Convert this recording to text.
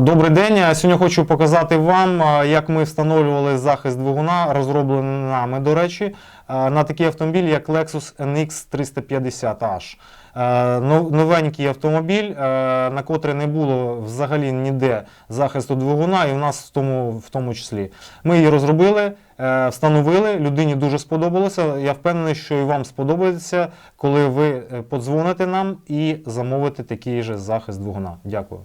Добрий день. Сьогодні хочу показати вам, як ми встановлювали захист двигуна, розроблений нами, до речі, на такий автомобіль, як Lexus NX 350H. Новенький автомобіль, на котрий не було взагалі ніде захисту двигуна, і в нас в тому, в тому числі. Ми її розробили, встановили, людині дуже сподобалося. Я впевнений, що і вам сподобається, коли ви е, подзвоните нам і замовите такий же захист двигуна. Дякую.